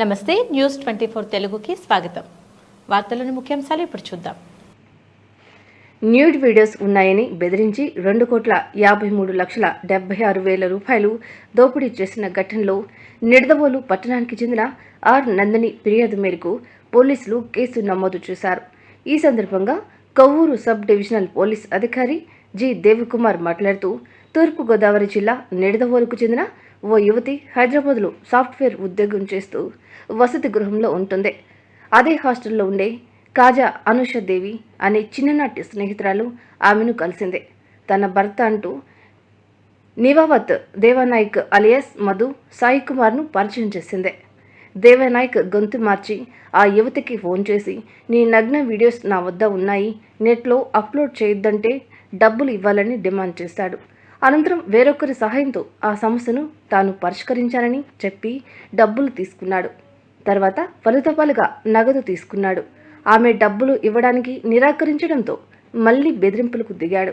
నమస్తే news twenty four తెలుగుకి స్వాగతం. వార్తలను ముఖ్యాంశాలు ఇప్పుడు చూద్దాం. న్యూడ్ వీడియోస్ ఉన్నాయని బెదిరించి రెండు కోట్ల యాభై మూడు లక్షల డెబ్బై ఆరు వేల రూపాయలు దోపిడీ చేసిన ఘటనలో నిడదవోలు పట్టణానికి చెందిన ఆర్ నందిని ఫిర్యాదు మేరకు పోలీసులు కేసు నమోదు చేశారు. ఈ సందర్భంగా కొవ్వూరు సబ్ డివిజనల్ పోలీస్ అధికారి జి దేవకుమార్ మాట్లాడుతూ తూర్పుగోదావరి జిల్లా నిడదవోలుకు చెందిన ఓ యువతి హైదరాబాద్లో సాఫ్ట్వేర్ ఉద్యోగం చేస్తూ వసతి గృహంలో ఉంటుంది. అదే హాస్టల్లో ఉండే కాజా అనుషదేవి అనే చిన్ననాటి స్నేహితురాలు ఆమెను కలిసిందే. తన భర్త అంటూ నివావత్ దేవానాయక్ అలియస్ మధు సాయి కుమార్ను పరిచయం చేసిందే. దేవానాయక్ గొంతు మార్చి ఆ యువతికి ఫోన్ చేసి నీ నగ్న వీడియోస్ నా వద్ద ఉన్నాయి. నెట్లో అప్లోడ్ చేయొద్దంటే డబ్బులు ఇవ్వాలని డిమాండ్ చేశాడు అనంతరం వేరొకరి సహాయంతో ఆ సమస్యను తాను పరిష్కరించానని చెప్పి డబ్బులు తీసుకున్నాడు. తర్వాత ఫలితపాలుగా నగదు తీసుకున్నాడు. ఆమె డబ్బులు ఇవ్వడానికి నిరాకరించడంతో మళ్ళీ బెదిరింపులకు దిగాడు.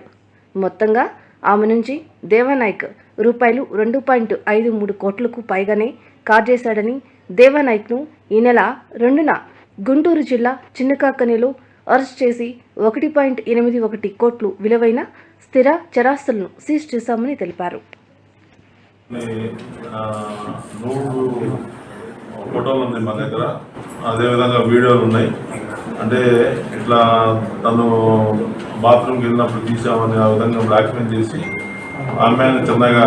మొత్తంగా ఆమె నుంచి దేవానాయక్ రూపాయలు రెండు పాయింట్ ఐదు మూడు కోట్లకు పైగానే కాజేశాడని దేవానాయక్ను ఈ నెల రెండున గుంటూరు జిల్లా చిన్నకాకనిలో అరెస్ట్ చేసి ఒకటి పాయింట్ ఎనిమిది ఒకటి కోట్లు విలువైన స్థిర చరాస్తులను సీజ్ చేశామని తెలిపారు. మూడు ఫోటోలు ఉన్నాయి మా దగ్గర. అదేవిధంగా వీడియోలు ఉన్నాయి. అంటే ఇట్లా తను బాత్రూమ్కి వెళ్ళినప్పుడు తీసామని ఆ విధంగా బ్లాక్మెయిల్ చేసి ఆమెను చిన్నగా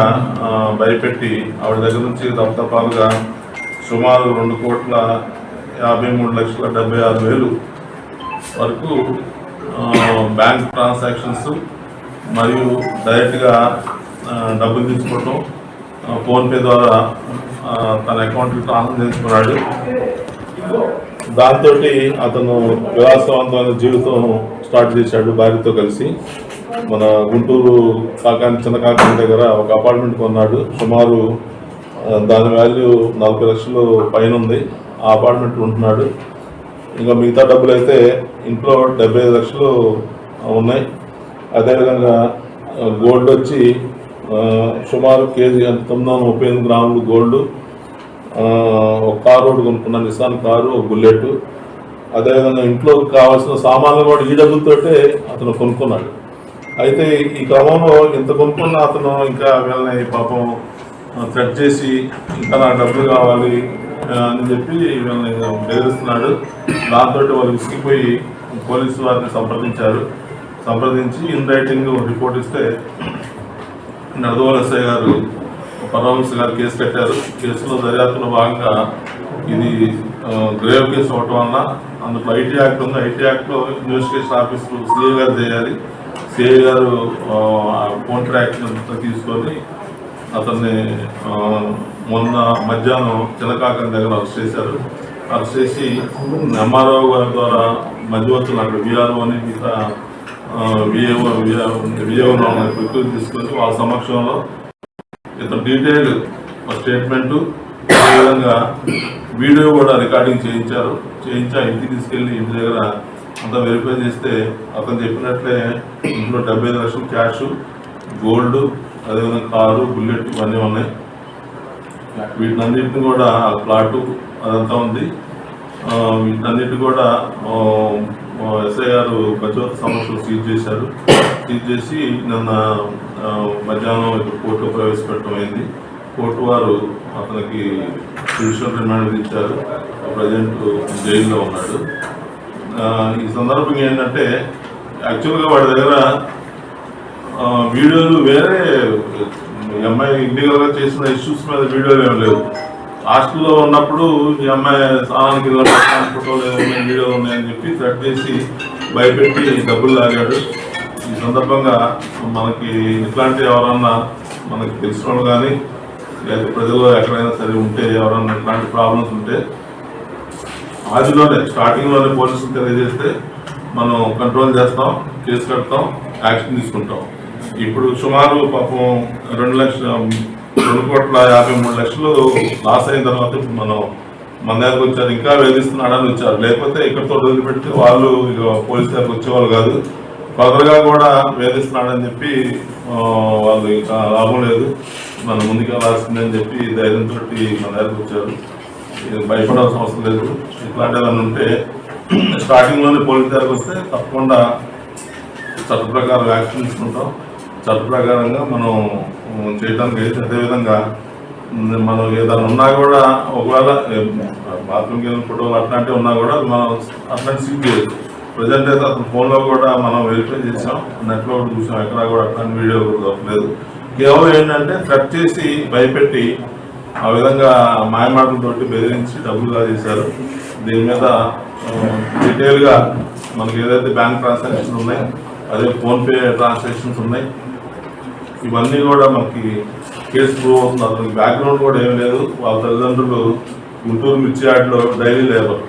భయపెట్టి ఆవిడ దగ్గర నుంచి తప్పతపాలుగా సుమారు రెండు కోట్ల యాభై మూడు లక్షల డెబ్బై ఆరు వేలు వరకు బ్యాంక్ ట్రాన్సాక్షన్స్ మరియు డైరెక్ట్గా డబ్బులు తీసుకోవటం ఫోన్పే ద్వారా తన అకౌంట్కి ట్రాన్స్ఫర్ చేసుకున్నాడు. దాంతో అతను విలాసవంతమైన జీవితం స్టార్ట్ చేశాడు భార్యతో కలిసి. మన గుంటూరు కాకాని చిన్న కాకాని దగ్గర ఒక అపార్ట్మెంట్ కొన్నాడు. సుమారు దాని వాల్యూ నలభై లక్షలు పైన ఉంది. ఆ అపార్ట్మెంట్ ఉంటున్నాడు. ఇంకా మిగతా డబ్బులు అయితే ఇంట్లో డెబ్బై ఐదు లక్షలు ఉన్నాయి. అదేవిధంగా గోల్డ్ వచ్చి సుమారు కేజీ అంటే తొమ్మిది వందల ముప్పై ఎనిమిది గ్రాములు గోల్డ్ ఒక కారు ఒకటి కొనుక్కున్న నిసాన్ కారు ఒక బుల్లెట్ అదేవిధంగా ఇంట్లో కావాల్సిన సామాన్లు కూడా ఈ డబ్బులతోటే అతను కొనుక్కున్నాడు. అయితే ఈ క్రమంలో ఇంత కొనుక్కున్న అతను ఇంకా వీళ్ళని పాపం కట్ చేసి ఇంకా నాకు డబ్బులు కావాలి అని చెప్పి వీళ్ళని బెదిరిస్తున్నాడు. దాంతో వాళ్ళు విసిగిపోయి పోలీసు వారిని సంప్రదించారు. సంప్రదించి ఇన్ రైటింగ్ రిపోర్ట్ ఇస్తే నడదవల ఎస్ఐ గారు పరమహంస గారు కేసు కట్టారు. కేసులో దర్యాప్తులో భాగంగా ఇది గ్రేవ్ కేసు అవటం వల్ల అందులో ఐటీ యాక్ట్ ఉంది. ఐటీ యాక్ట్లో ఇన్వెస్టిగేషన్ ఆఫీసులు సిఐ గారు చేయాలి. సిఐ గారు కౌంటర్ తీసుకొని అతన్ని మొన్న మధ్యాహ్నం చిలకాకం దగ్గర అరెస్ట్ చేశారు. అరెస్ట్ చేసి ఎంఆర్ఓ గారి ద్వారా మధ్యవర్తులు అక్కడ విఆర్ఓ అని మిగతా విఏఓ విఏఓ వ్యక్తులు తీసుకొని వాళ్ళ సమక్షంలో ఇతను డీటెయిల్ స్టేట్మెంట్ అదేవిధంగా వీడియో కూడా రికార్డింగ్ చేయించారు. చేయించి ఇంటికి తీసుకెళ్ళి ఇంటి దగ్గర అంతా వెరిఫై చేస్తే అతను చెప్పినట్లే ఇంట్లో డెబ్బై ఐదు లక్షలు క్యాష్ గోల్డ్ అదేవిధంగా కారు బుల్లెట్ ఇవన్నీ ఉన్నాయి. వీటినన్నింటిని కూడా ప్లాటు అదంతా ఉంది. వీటన్నిటి కూడా ఎస్ఐ గారు ప్రచోత సమస్యలు సీజ్ చేశారు. సీజ్ చేసి నిన్న మధ్యాహ్నం ఇప్పుడు కోర్టులో ప్రవేశపెట్టడం అయింది. కోర్టు వారు అతనికి జుడిషియల్ రిమాండ్ ఇచ్చారు ప్రజెంట్ జైల్లో ఉన్నాడు. ఈ సందర్భంగా ఏంటంటే యాక్చువల్గా వాడి దగ్గర వీడియోలు వేరే అమ్మాయి ఇల్లీగల్ చేసిన ఇష్యూస్ మీద వీడియోలు ఏం లేవు. హాస్టల్లో ఉన్నప్పుడు ఈ అమ్మాయి స్నానానికి ఫోటోలు ఏమన్నా వీడియోలు ఉన్నాయని చెప్పి థ్రెట్ చేసి భయపెట్టి డబ్బులు లాగాడు. ఈ సందర్భంగా మనకి ఇట్లాంటి ఎవరన్నా మనకి తెలిసిన వాళ్ళు కానీ లేదా ప్రజల్లో ఎక్కడైనా సరే ఉంటే ఎవరన్నా ఇట్లాంటి ప్రాబ్లమ్స్ ఉంటే ఆదిలోనే స్టార్టింగ్లోనే పోలీసులు తెలియజేస్తే మనం కంట్రోల్ చేస్తాం కేసు కడతాం యాక్షన్ తీసుకుంటాం. ఇప్పుడు సుమారు పాపం రెండు లక్షల రెండు కోట్ల యాభై మూడు లక్షలు లాస్ అయిన తర్వాత ఇప్పుడు మనం మన దగ్గరకు వచ్చారు. ఇంకా వేధిస్తున్నాడని వచ్చారు. లేకపోతే ఇక్కడితో పెట్టి వాళ్ళు ఇక పోలీస్ దగ్గరకు వచ్చేవాళ్ళు కాదు. కొదరగా కూడా వేధిస్తున్నాడని చెప్పి వాళ్ళు ఇంకా లాభం లేదు. మనం ముందుకు వెళ్ళాల్సిందని చెప్పి ధైర్యంతో మన దగ్గరకు వచ్చారు. ఇది భయపడాల్సిన అవసరం లేదు. ఇట్లాంటి ఏమైనా ఉంటే స్టార్టింగ్లోనే పోలీస్ దగ్గరకు వస్తే తప్పకుండా చట్ట ప్రకారం యాక్షన్ తీసుకుంటాం. చట్ట ప్రకారంగా మనం చేయడానికి అదేవిధంగా మనం ఏదైనా ఉన్నా కూడా ఒకవేళ బాత్రూమ్కి వెళ్ళిన ఫోటోలు అట్లాంటివి ఉన్నా కూడా మనం అట్లాంటి సీక్ చేయొచ్చు ప్రజెంట్ అయితే అతను ఫోన్లో కూడా మనం వెరిఫై చేసాం నెట్లో కూడా చూసాం ఎక్కడ కూడా అట్లాంటి వీడియో కూడా దొరకలేదు కేవలం ఏంటంటే కట్ చేసి భయపెట్టి ఆ విధంగా మాయమాటలతోటి బెదిరించి డబ్బులు కాజేశారు దీని మీద డీటెయిల్గా మనకి ఏదైతే బ్యాంక్ ట్రాన్సాక్షన్స్ ఉన్నాయి అదే ఫోన్పే ట్రాన్సాక్షన్స్ ఉన్నాయి. ఇవన్నీ కూడా మనకి కేసు ప్రూవ్ అవుతుంది అతనికి బ్యాక్గ్రౌండ్ కూడా ఏం లేదు. వాళ్ళ తల్లిదండ్రులు గుంటూరు మిర్చి డైలీ లేబర్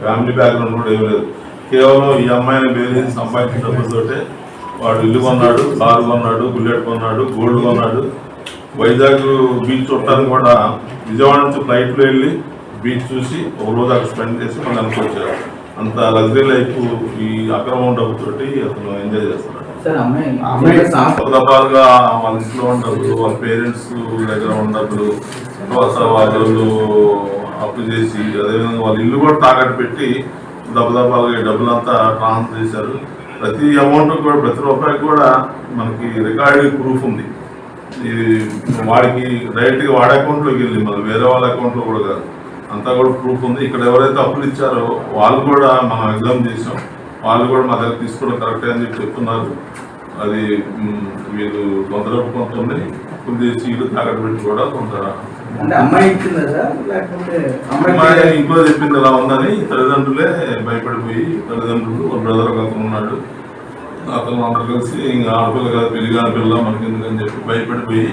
ఫ్యామిలీ బ్యాక్గ్రౌండ్ కూడా ఏం లేదు. కేవలం ఈ అమ్మాయిని బేరేసి సంపాదించిన డబ్బులతోటే వాడు ఇల్లు కొన్నాడు కారు కొన్నాడు బుల్లెట్ కొన్నాడు గోల్డ్ కొన్నాడు. వైజాగ్ బీచ్ చూడటానికి కూడా విజయవాడ నుంచి ఫ్లైట్లో వెళ్ళి బీచ్ చూసి ఒక రోజు అక్కడ స్పెండ్ చేసి మళ్ళీ అనుకొచ్చారు అంత లగ్జరీ లైఫ్ ఈ అక్రమం డబ్బుతోటి అతను ఎంజాయ్ చేస్తున్నాడు. వాళ్ళ ఇంట్లో డబ్బులు వాళ్ళ పేరెంట్స్ దగ్గర డబ్బులు వాళ్ళు అప్పు చేసి అదేవిధంగా వాళ్ళ ఇల్లు కూడా తాకట్టు పెట్టి దెబ్బదెబ్బలుగా ఈ డబ్బులంతా ట్రాన్స్ఫర్ చేశారు. ప్రతి అమౌంట్ కూడా ప్రతి రూపాయికి కూడా మనకి రికార్డింగ్ ప్రూఫ్ ఉంది. ఇది వాడికి డైరెక్ట్గా వాడి అకౌంట్లోకి వెళ్ళి మళ్ళీ వేరే వాళ్ళ అకౌంట్లో కూడా కాదు. అంతా కూడా ప్రూఫ్ ఉంది. ఇక్కడ ఎవరైతే అప్పులు ఇచ్చారో వాళ్ళు కూడా మనం ఎగ్జామ్ చేసాం. వాళ్ళు కూడా మా దగ్గర తీసుకోవడం కరెక్టే అని చెప్పి చెప్తున్నారు. అది మీరు కొంత డబ్బు కొంత ఉంది చేసి ఇల్లు తాకట్టు పెట్టి కూడా కొంత అమ్మాయి ఇంట్లో చెప్పింది ఎలా ఉందని తల్లిదండ్రులే భయపడిపోయి తల్లిదండ్రులు ఒక బ్రదర్ ఒక అతను ఉన్నాడు. అతను అందరు కలిసి ఇంకా ఆడపిల్ల కాదు పెళ్ళి కాని పిల్ల మనకి ఎందుకని చెప్పి భయపడిపోయి